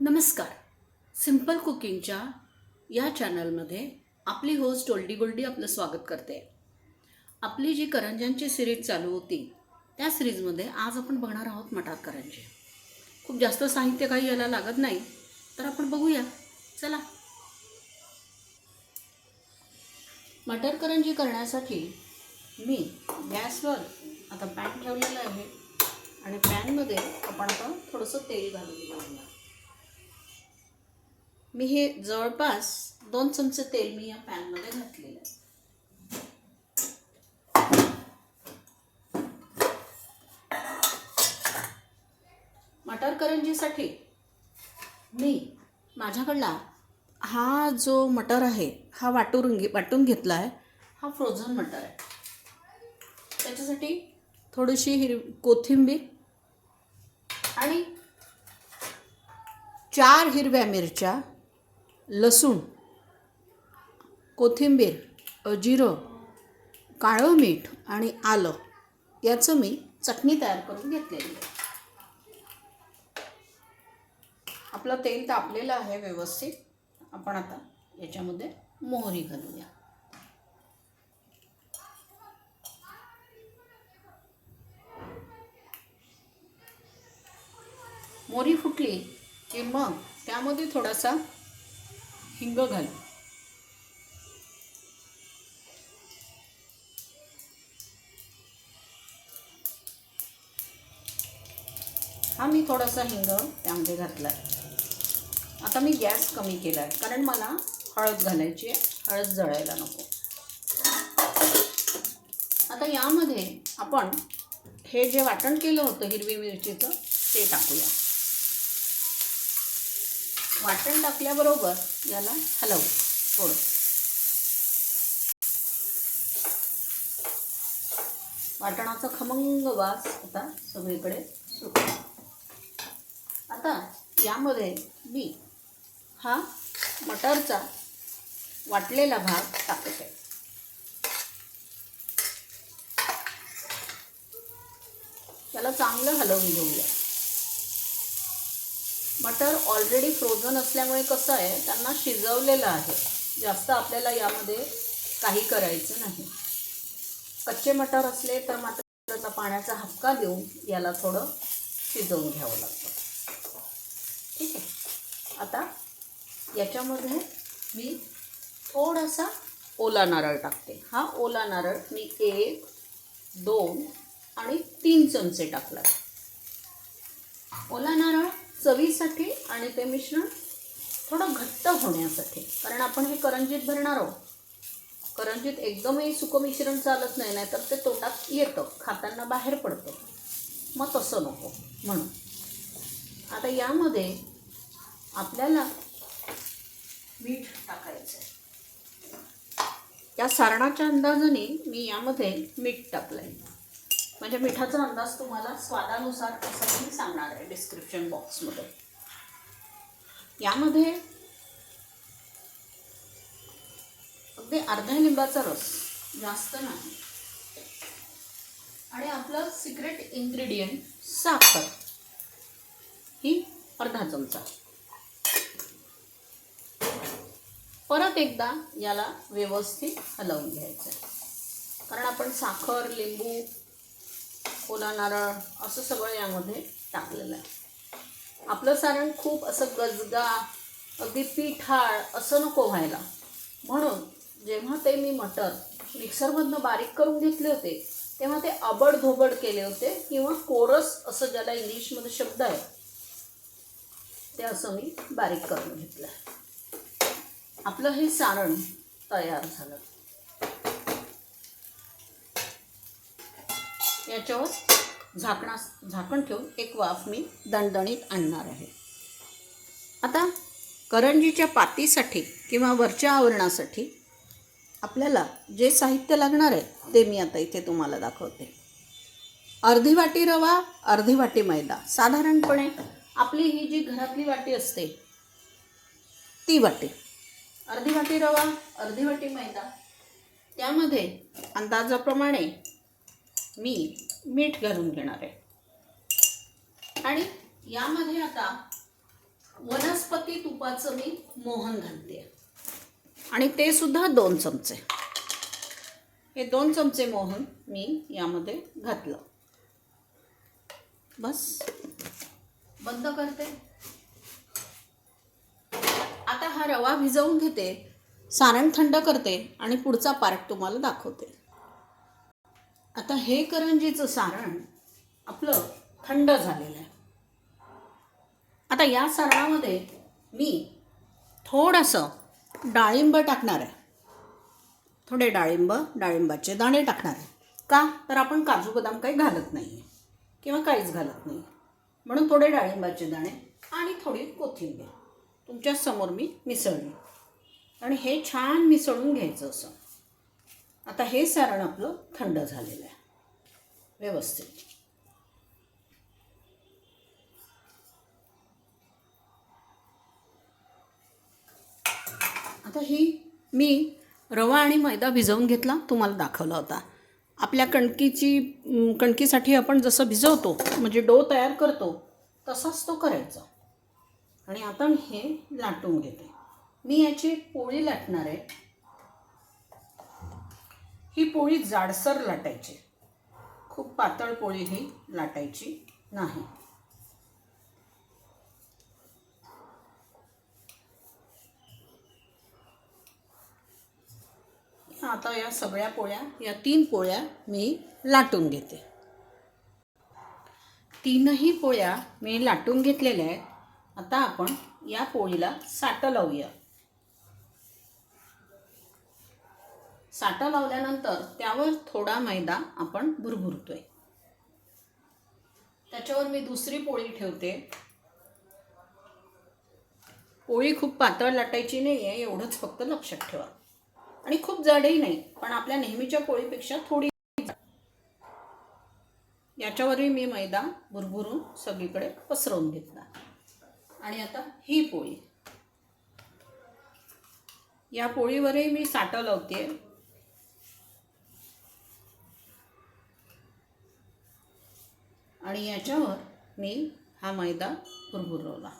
नमस्कार. सिंपल कुकिंगच्या या चॅनलमध्ये आपली होस्ट ओल्डी गोल्डी आपलं स्वागत करते. आपली जी करंज्यांची सिरीज चालू होती त्या सिरीजमध्ये आज आपण बघणार आहोत मटार करंजी. खूप जास्त साहित्य काही याला लागत नाही तर आपण बघूया. चला. मटार करंजी करण्यासाठी मी गॅसवर आता पॅन ठेवलेलं आहे आणि पॅनमध्ये आपण आता थोडंसं तेल घालून घेऊया. मी हे जवळपास दोन चमचे तेल मी या पॅनमध्ये घातलेलं आहे. मटर करंजीसाठी मी माझ्याकडला हा जो मटर आहे हा वाटून घे वाटून घेतला आहे हा फ्रोझन मटर आहे. त्याच्यासाठी थोडीशी हिर कोथिंबीर आणि चार हिरव्या मिरच्या लसूण कोथिंबीर जिरं काळं मीठ आणि आलं याचं मी चटणी तयार करून घेतलेली आहे. आपलं तेल तापलेलं आहे व्यवस्थित. आपण आता याच्यामध्ये मोहरी घालूया. मोहरी फुटली की मग त्यामध्ये थोडासा हिंग घालू हा मी थोडासा हिंग त्यामध्ये घातला आहे आता मी गॅस कमी केला आहे कारण मला हळद घालायची आहे. हळद जळायला नको. आता यामध्ये आपण हे जे वाटण केलं होतं हिरवी मिरचीचं ते टाकूया. वाटण टाकल्याबरोबर याला हलवू थोडं. वाटणाचा खमंग वास आता सगळीकडे सुटतो आता यामध्ये मी हा मटरचा वाटलेला भाग टाकते. त्याला चांगलं हलवून घेऊया. मटर ऑलरेडी फ्रोझन असल्यामुळे कसं आहे त्यांना शिजवलेलं आहे. जास्त आपल्याला यामध्ये काही करायचं नाही. कच्चे मटर असले तर मात्र त्याचा पाण्याचा हक्का देऊन याला थोडं शिजवून घ्यावं लागतं. ठीक आहे? आता याच्यामध्ये मी थोडासा ओला नारळ टाकते. हा ओला नारळ मी एक दोन आणि तीन चमचे टाकला. ओला नारळ चवीसाठी आणि ते मिश्रण थोडं घट्ट होण्यासाठी. कारण आपण हे करंजीत भरणार आहोत. करंजीत एकदमही सुकं मिश्रण चालत नाही नाहीतर ते तोटात येतं. खाताना बाहेर पडतं. मग तसं नको. म्हणून. आता यामध्ये आपल्याला मीठ टाकायचं आहे या सारणाच्या अंदाजाने मी यामध्ये मीठ टाकलं आहे म्हणजे मिठाचा अंदाज तुम्हाला स्वादानुसार असं मी सांगणार आहे डिस्क्रिप्शन बॉक्समध्ये यामध्ये अगदी अर्ध्या लिंबाचा रस जास्त नाही. आणि आपलं सिक्रेट इन्ग्रेडियंट साखर. ही अर्धा चमचा. परत एकदा याला व्यवस्थित हलवून घ्यायचं. कारण आपण साखर लिंबू ओला नारळ असं सगळं यामध्ये टाकलेलं आहे. आपलं सारण खूप असं गजगा अगदी पिठाळ असं नको व्हायला. म्हणून जेव्हा ते मी मटर मिक्सरमधनं बारीक करून घेतले होते तेव्हा ते अबड धोबड केले होते किंवा कोरस असं ज्याला इंग्लिशमध्ये शब्द आहे ते असं मी बारीक करून घेतलं आहे. आपलं हे सारण तयार झालं. याच्यावर झाकणा झाकण ठेवून एक वाफ मी दणदणीत आणणार आहे. आता करंजीच्या पातीसाठी किंवा वरच्या आवरणासाठी आपल्याला जे साहित्य लागणार आहे ते मी आता इथे तुम्हाला दाखवते. अर्धी वाटी रवा अर्धी वाटी मैदा. साधारणपणे आपली ही जी घरातली वाटी असते ती वाटी. अर्धी वाटी रवा अर्धी वाटी मैदा. त्यामध्ये अंदाजाप्रमाणे मी मीठ घालून घेणार आहे. आणि यामध्ये आता वनस्पती तुपाचं मी मोहन घालते. आणि ते सुद्धा दोन चमचे. हे दोन चमचे मोहन मी यामध्ये घातलं. बस. बंद करते. आता हा रवा भिजवून घेते सारण थंड करते आणि पुढचा पार्ट तुम्हाला दाखवते. आता हे करंजीचं सारण आपलं थंड झालेलं आहे. आता या सारणामध्ये मी थोडंसं डाळिंब टाकणार आहे. थोडे डाळिंब डाळिंबाचे दाणे टाकणार आहे. का? तर आपण काजू बदाम काही घालत नाही किंवा काहीच घालत नाही म्हणून थोडे डाळिंबाचे दाणे आणि थोडी कोथिंबीर. तुमच्यासमोर मी मिसळली. आणि हे छान मिसळून घ्यायचं असं. आता हे सारण आपलं थंड झालेलं आहे. व्यवस्थित. आता ही मी रवा आणि मैदा भिजवून घेतला तुम्हाला दाखवला होता. आपल्या कणकीची कणकीसाठी आपण जसं भिजवतो म्हणजे डो तयार करतो तसाच तो करायचा. आणि आता मी हे लाटून घेते. मी याची पोळी लाटणार आहे. ही पोळी जाडसर लाटायची. खूप पातळ पोळी ही लाटायची नाही. आता या सगळ्या पोळ्या या तीन पोळ्या मी लाटून घेते. तीनही पोळ्या मी लाटून घेतलेल्या आहेत. आता आपण या पोळीला साटं लावूया. साठा लावल्यानंतर त्यावर थोडा मैदा आपण भुरभुरतोय. त्याच्यावर मी दुसरी पोळी ठेवते. पोळी खूप पातळ लाटायची नाही आहे एवढंच फक्त लक्षात ठेवा. आणि खूप जाडही नाही पण आपल्या नेहमीच्या पोळीपेक्षा थोडी याच्यावरही मी मैदा भुरभुरून सगळीकडे पसरवून घेतला. आणि आता ही पोळी. या पोळीवरही मी साठं लावते आणि याच्यावर मी हा मैदा भुरभुरवला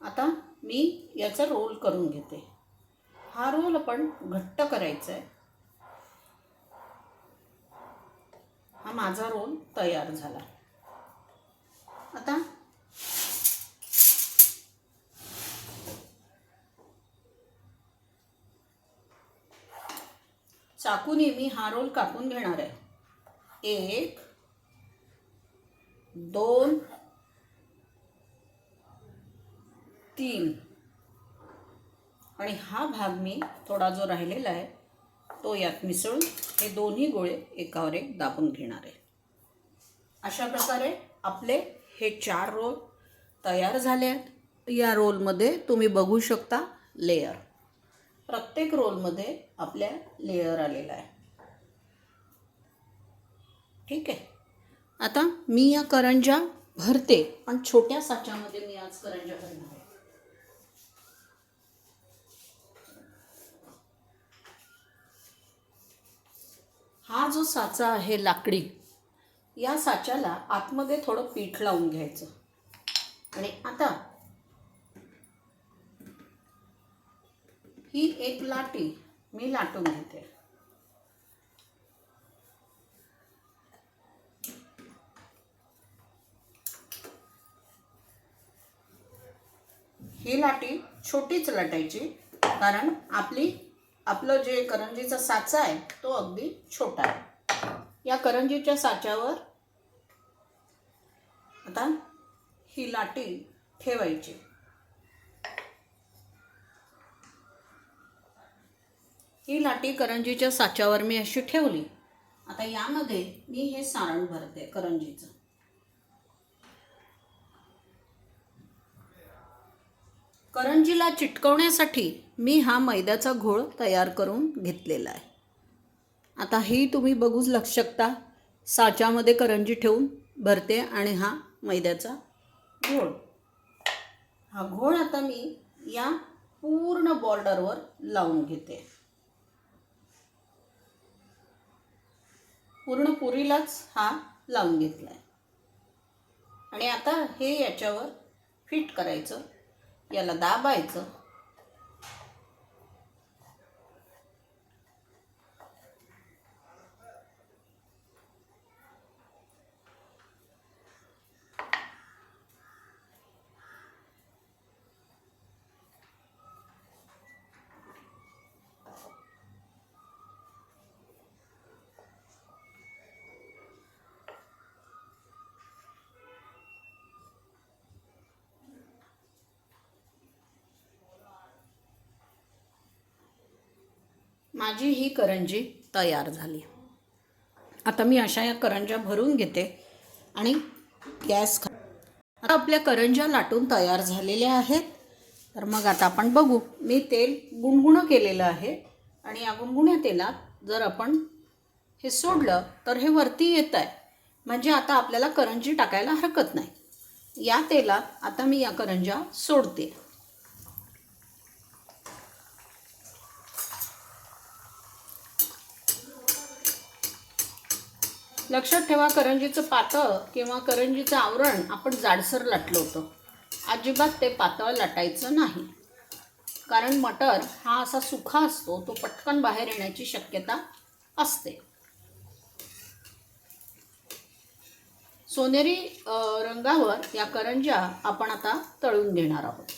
आता मी याचा रोल करून घेते. हा रोल आपण घट्ट करायचा आहे हा माझा रोल तयार झाला. आता चाकूने मी हा रोल कापून घेणार आहे एक दोन तीन. आणि हा भाग मी थोडा जो राहिलेला आहे तो यात मिसळून हे दोन्ही गोळे एकावर एक दाबून घेणार आहे. अशा प्रकारे आपले हे चार रोल तयार झाले आहेत या रोलमध्ये तुम्ही बघू शकता लेयर प्रत्येक रोलमध्ये आपल्या लेयर आलेला आहे. ठीक आहे? आता मी या करंजा भरते पण छोट्या साच्यामध्ये मी आज करंजा भरणार आहे. हा जो साचा आहे लाकडी या साच्याला आतमध्ये थोडं पीठ लावून घ्यायचं. आणि आता ही एक लाटी मी लाटून घेते. ही लाटी छोटीच लाटायची कारण आपली आपलं जे करंजीचा साचा आहे तो अगदी छोटा आहे. या करंजीच्या साच्यावर आता ही लाटी ठेवायची. ही लाटी करंजीच्या साच्यावर मी अशी ठेवली. आता यामध्ये मी हे सारण भरते करंजीचं. करंजीला चिटकवण्यासाठी मी हा मैद्याचा घोळ तयार करून घेतलेला आहे. आता ही तुम्ही बघूच लक्ष शकता. साच्यामध्ये करंजी ठेवून भरते आणि हा मैद्याचा घोळ. हा घोळ आता मी या पूर्ण बॉर्डरवर लावून घेते. पूर्ण पुरीलाच हा लावून घेतला आहे आणि आता हे याच्यावर फिट करायचं. याला दाबायचं. माझी ही करंजी तयार झाली. आता मी अशा या करंज्या भरून घेते आणि गॅस खा आता आपल्या करंज्या लाटून तयार झालेल्या आहेत. तर मग आता आपण बघू. मी तेल गुणगुणं केलेलं आहे आणि या गुणगुण्या तेलात जर आपण हे सोडलं तर हे वरती येत आहे. म्हणजे आता आपल्याला करंजी टाकायला हरकत नाही. या तेलात आता मी या करंज्या सोडते. लक्षात ठेवा करंजीचं पातळ किंवा करंजीचं आवरण आपण जाडसर लाटलं होतं. अजिबात ते पातळ लाटायचं नाही. कारण मटर हा असा सुखा असतो तो पटकन बाहेर येण्याची शक्यता असते. सोनेरी रंगावर या करंज्या आपण आता तळून घेणार आहोत.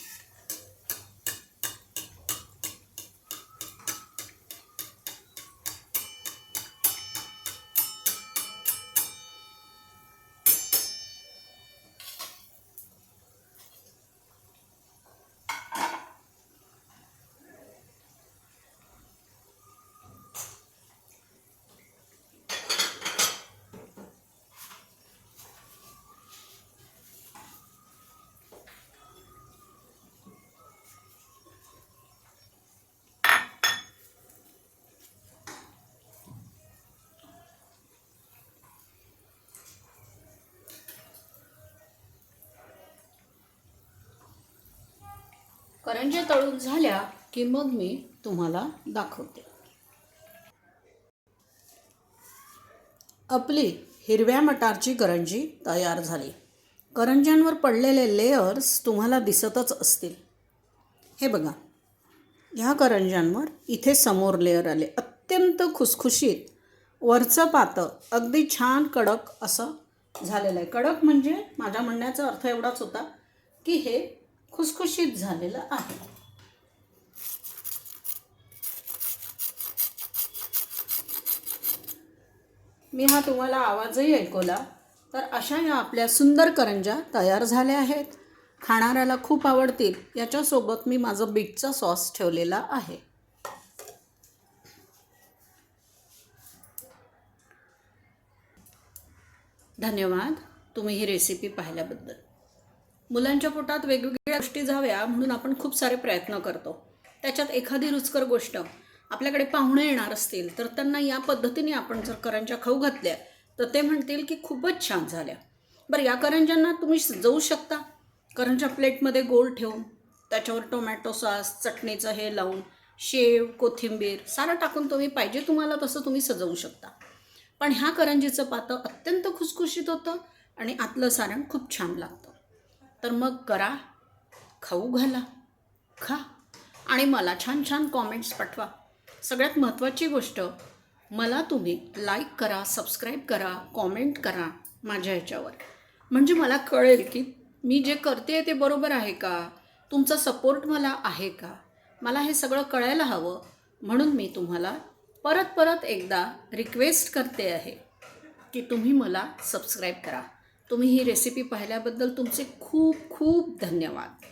करंज्या तळून झाल्या की मग मी तुम्हाला दाखवते. आपली हिरव्या मटारची करंजी तयार झाली. करंज्यांवर पडलेले लेयर्स तुम्हाला दिसतच असतील. हे बघा. ह्या करंज्यांवर इथे समोर लेअर आले. अत्यंत खुसखुशीत वरचं पातं अगदी छान कडक असं झालेलं आहे. कडक म्हणजे माझ्या म्हणण्याचा अर्थ एवढाच होता की हे खुसखुशीत झालेलं आहे. मी हा तुम्हाला आवाजही ऐकवला तर अशा या आपल्या सुंदर करंज्या तयार झाल्या आहेत. खाणाऱ्याला खूप आवडतील याच्यासोबत मी माझं बीटचा सॉस ठेवलेला आहे. धन्यवाद. तुम्ही ही रेसिपी पाहिल्याबद्दल. मुलांच्या पोटात वेगवेगळ्या गोष्टी जाव्या म्हणून आपण खूप सारे प्रयत्न करतो. त्याच्यात एखादी रुचकर गोष्ट आपल्याकडे पाहुणे येणार असतील तर त्यांना या पद्धतीने आपण जर करंज्या खाऊ घातल्या तर ते म्हणतील की खूपच छान झाल्या. बरं या करंज्यांना तुम्ही सजवू शकता. करंज्या प्लेटमध्ये गोल ठेवून त्याच्यावर टोमॅटो सॉस चटणीचं हे लावून शेव कोथिंबीर सारं टाकून तुम्ही पाहिजे तुम्हाला तसं तुम्ही सजवू शकता. पण ह्या करंजीचं पातं अत्यंत खुसखुशीत होतं आणि आतलं सारण खूप छान लागतं. तर मग करा. खाऊ घाला. खा. आणि मला छान छान कॉमेंट्स पाठवा. सगळ्यात महत्त्वाची गोष्ट मला तुम्ही लाईक करा सबस्क्राईब करा कॉमेंट करा माझ्या ह्याच्यावर. म्हणजे मला कळेल की मी जे करते ते बरोबर आहे का? तुमचा सपोर्ट मला आहे का? मला हे सगळं कळायला हवं म्हणून मी तुम्हाला परत परत एकदा रिक्वेस्ट करते आहे की तुम्ही मला सबस्क्राईब करा. तुम्ही ही रेसिपी पाहिल्याबद्दल तुमचे खूप खूप धन्यवाद.